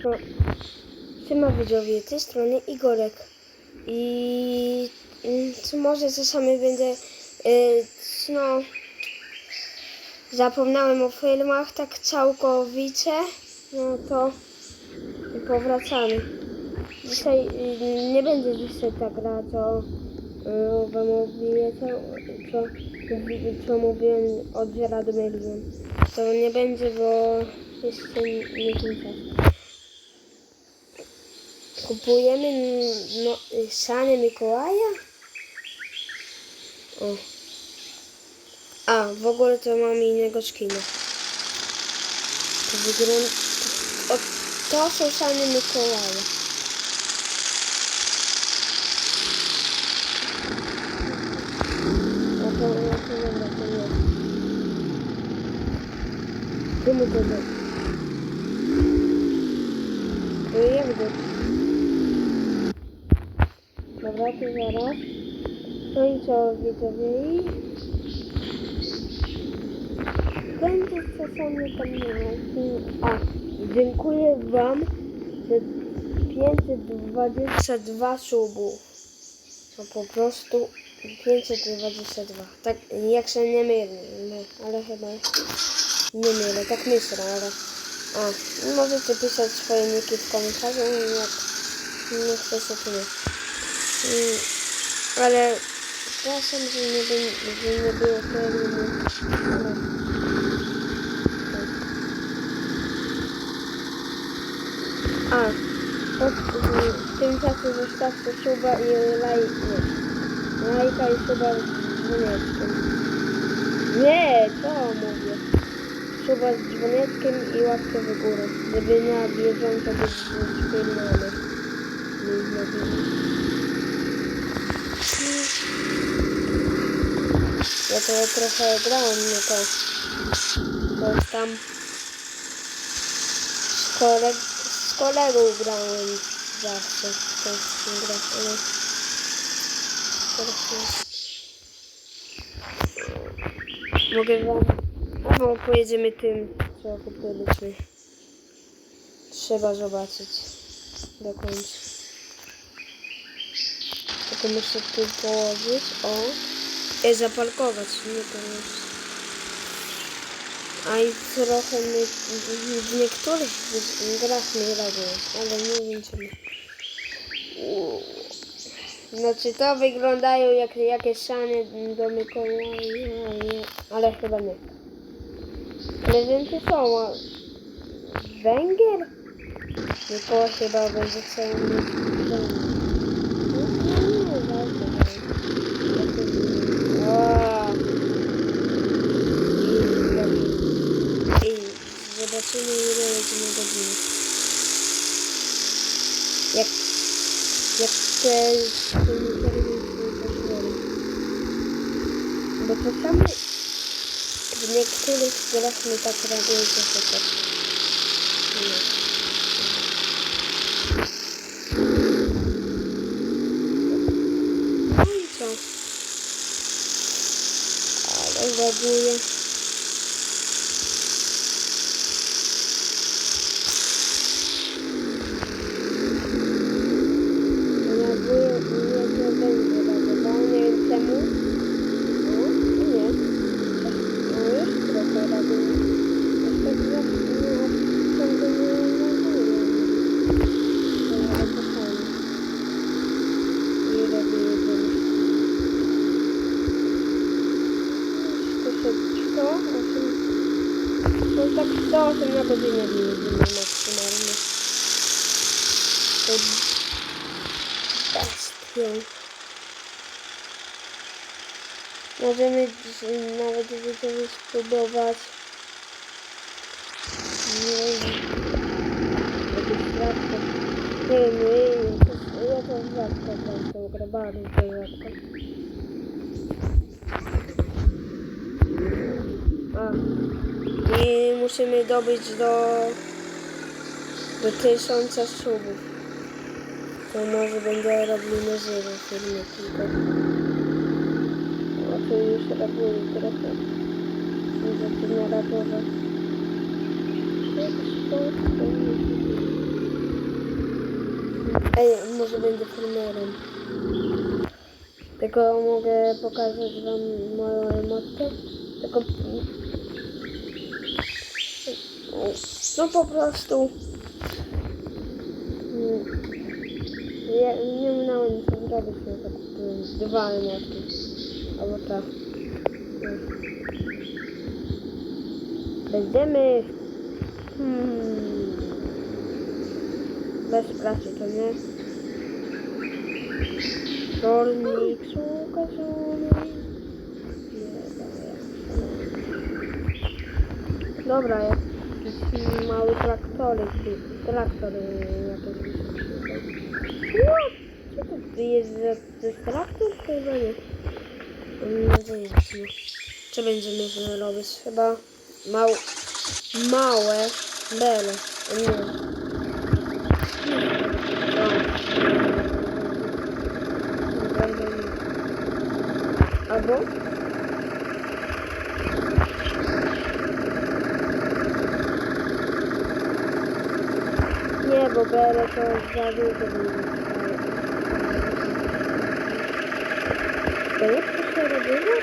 To Siema widzowie, tej strony Igorek. I co może czasami będę y, no zapomniałem o filmach tak całkowicie no to powracamy. Dzisiaj y, nie będzie dzisiaj ta gra co y, wam mówię co, co, co mówiłem od zera do milion to nie będzie bo jeszcze nie czas Kupujemy no, sanie Mikołaja? O. A, w ogóle to mamy innego skina. To wygląda... O, to są sanie Mikołaja. A to, no to to nie. Czemu to. No i jak do... To zaraz. No i co, widzowie? Będzie czasami tam. A, dziękuję Wam za 522 subów. To po prostu 522. Tak, jak się nie mylę, ale chyba nie mylę, tak myślę, ale... A, możecie pisać swoje niki w komentarzu, jak nie chcecie. Mm, ale przepraszam, że nie, że nie było terminu. A, pod, w tym czasie zostawcie suba i laj, nie, lajka i suba z dzwoneczkiem. Nie, co mówię? Suba z dzwoneczkiem i łapkę w górę, żeby na bieżąco być z filmami. Nie znajdziemy. Ja to trochę grałem, no to coś tam z, koleg z kolegą grałem zawsze w tą grę, ale teraz. Mogę wam, albo pojedziemy tym, co kupiliśmy. Trzeba zobaczyć do końca. Tylko muszę tu położyć, o. I zaparkować, nie to jest. A i trochę my, w niektórych grach nie reagują, ale nie wiem czy... Uuu. Znaczy to wyglądają jak jakieś sanie do Mikołaja, nie, ale chyba nie. Prezenty są, węgiel? Mikołaj chyba będzie cały mieć węgiel. No, nie, nie, zawsze Wow. I zobaczymy ile na godzinę. Jak, jak te. Bo czasami w niektórych grach mi tak reaguje, że to tak. No? Ale. Reaguje No, 108 na godzinę byłoby maksymalnie. To bestią. Możemy nawet widzowie spróbować. Nie nie, nie, nie, ja to w latkę, to jest grabany, to jest i musimy dobyć do, do tysiąca subów. To może będę robił na zero filmy tylko. O, tu już reaguje trochę. Zaczyna nie Ej, może będę farmerem. Tylko mogę pokazać wam moją emotkę. Tylko... No po prostu... Ja nie miałem nic zrobić, no kupiłem dwa emotki. Albo tak. Będziemy... Hmm, bez pracy, to nie? Rolnik szuka. Nie, dobra. Jakiś mały traktory, traktory jakieś What? Co to jest za, za traktor? Chyba nie. Nie wyjaśnię. Co będziemy robić? Chyba mał, małe bele. Nie. Albo? Nie, bo bele to za dużo będzie. To jest to się robiło?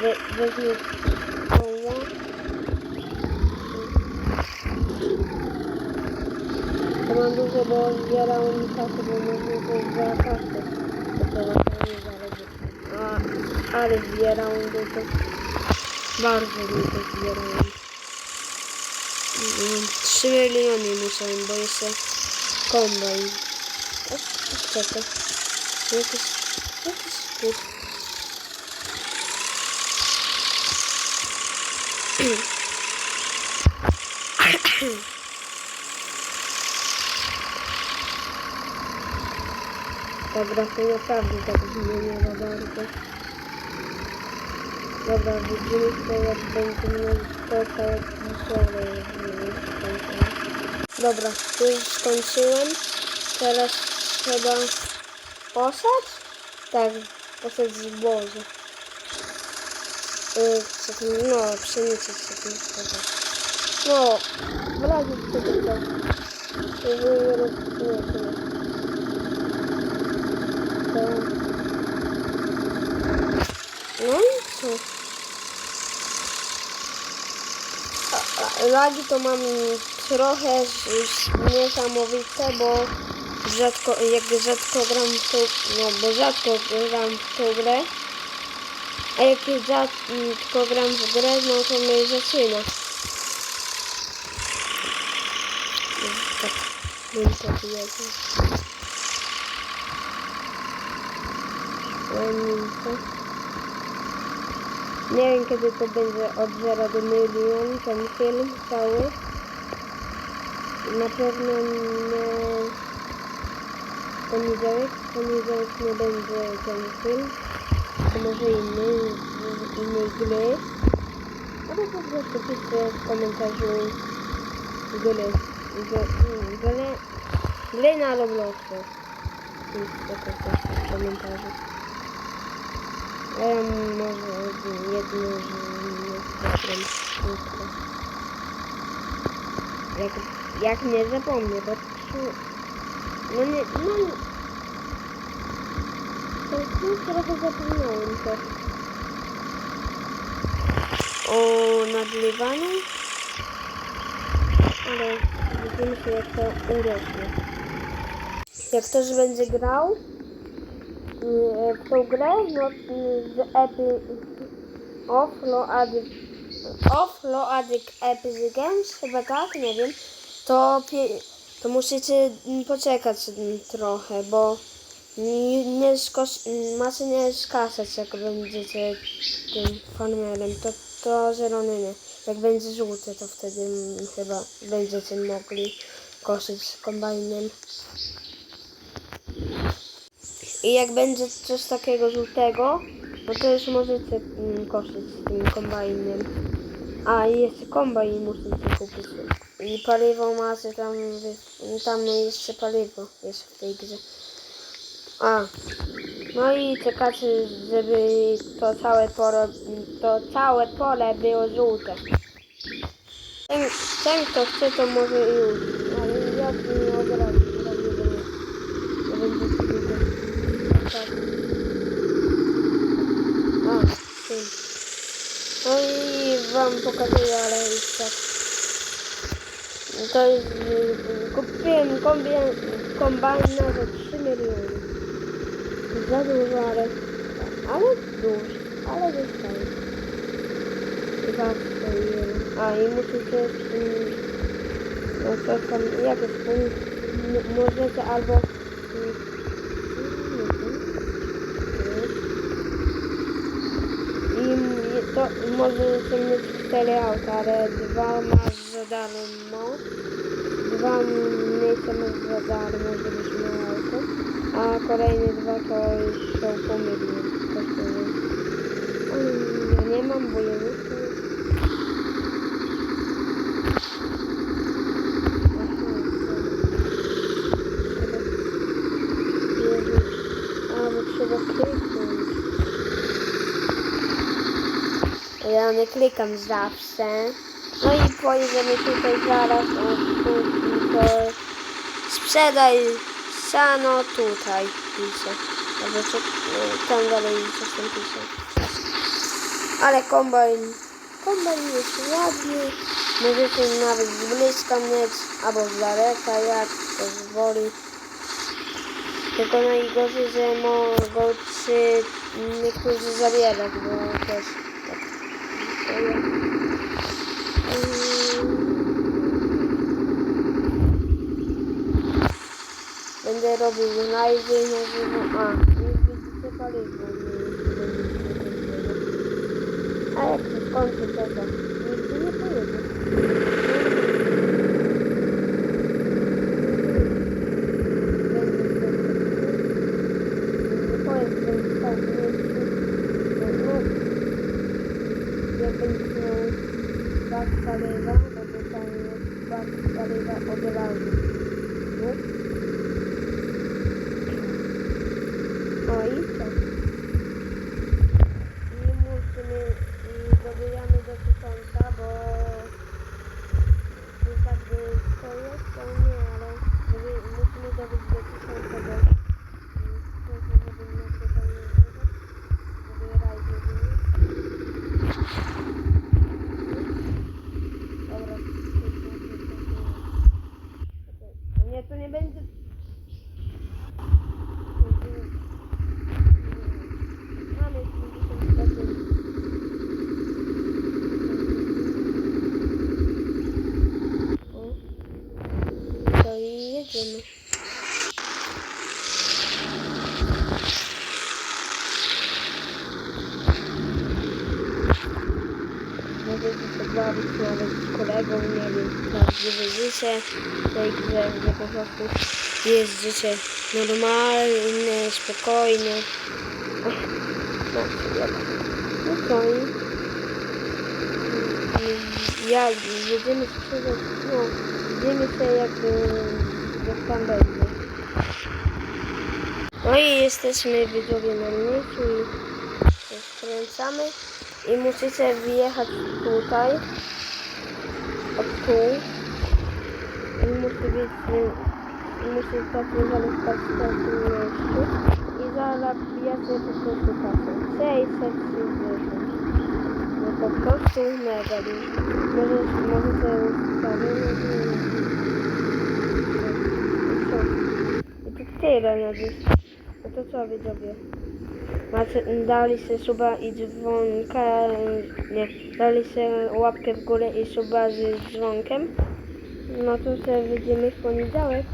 We, weźmie koło. To mam dużo, bo zbierałem kasę, bo można to za kasę. To teraz to nie zależy. A, ale zbierałem dużo. Bardzo dużo zbierałem. Mm, 3 miliony musiałem, bo jeszcze kombajn. Co to? Jakiś, jakiś skut. Dobra, to naprawdę tak zmieniła bardzo. Dobra, widzimy się jak będziemy to całe wisiore. Dobra, tu już skończyłem. Teraz trzeba posać? Tak, posać zboże. Yy, co tam, no, pszenicę co tam trzeba. No, w razie czego to. Jeżeli rozpłynie. To... No i a- Lagi to mam trochę niesamowite, bo rzadko, jak rzadko gram w tą, no bo rzadko gram w tą grę, a jak rzadko gram w grę, no to mnie zaczyna. Tak, bym to. Nie wiem kiedy to będzie od 0 do milion ten film cały. Na pewno nie poniedziałek. Poniedziałek nie będzie ten film. To może inny, innej gry. Albo po prostu piszcie w komentarzu gry. Gry, gry, na Robloxie. Piszcie po w komentarzu. Ja może jedno, że nie. Jak, jak nie zapomnę, bo tu- no nie, no nie. To tu trochę zapomniałem to. O nadlewaniu. Ale widzimy się jak to urośnie. Jak ktoś będzie grał, w tą grę, no z Epic Offloaded Offloaded Epic Games, chyba tak, nie wiem, to, to musicie poczekać trochę, bo nie, skos- macie nie skasać, jak będziecie tym farmerem, to, to zielony nie. Jak będzie żółty, to wtedy chyba będziecie mogli koszyć z kombajnem. I jak będzie coś takiego żółtego, no to już możecie mm, koszyć z tym kombajnem. A jeszcze kombajn musicie kupić. I paliwo macie tam, tam jeszcze paliwo jest w tej grze. A, no i czekacie, żeby to całe pole, to całe pole było żółte. Ten, ten kto chce, to może już. od zrobię, bo nie tylko tak. Tym. No i wam pokazuję, ale już tak. To jest, kupiłem kombie, kombajna za 3 miliony. Za dużo, ale, ale duży, ale dostaję. Swoje. A i musicie, mm, no co tam, punkt, m- możecie albo, mm, nie wiem, i to możecie mieć cztery auta, ale dwa masz za darmo. Dwa miejsca masz za darmo, żebyś miał auto. A kolejne dwa to już są pomylne. nie mam, bo ja nie chcę. Aha, Jezu. A, bo trzeba kliknąć. Nie klikam zawsze. No i pojedziemy tutaj zaraz o tu, to sprzedaj sano tutaj pisze. Albo co, e, tam dalej coś tam pisze. Ale kombajn, kombajn jest ładny. Możecie nawet z bliska mieć, albo z daleka, jak to woli. Tylko najgorzej, że mogą ci niektórzy zabierać, bo też tak. To ja. Mm. Będę robił live'y na żywo. A, już widzicie paliwo. A jak się skończy tego? Nigdy nie pojedzie. Nie pojedzie, będzie stał w miejscu. No, jak będzie miał bak paliwa, to dostanie bak paliwa od razu. No. O i co? Nie musimy, i dobijamy do tysiąca, bo to tak by to jest, to nie, ale dobi- musimy dobić do tysiąca, bo mm, później nie będziemy się tam nie Dobieraj Dobra. Nie, to nie będzie... Mamy 50%. O. To i jedziemy. Możecie się bawić nawet z kolegą, nie wiem, prawdziwe życie w tej grze, że po prostu jest życie normalne, spokojne. No, jak- no co i ja jedziemy sprzedać, no, jedziemy się jak, jak tam będzie. No i jesteśmy widzowie na miejscu i się skręcamy i musicie wjechać tutaj, od tu i musi być, y, i musi stać niezależna w tym miejscu i zarabiacie po prostu kasę. 660. No po prostu mega. Może, możecie ustawić. Co? I tyle na dziś. No to co widzowie? Dali się suba i dzwonka, nie, dali się łapkę w górę i suba z dzwonkiem. No to się widzimy w poniedziałek.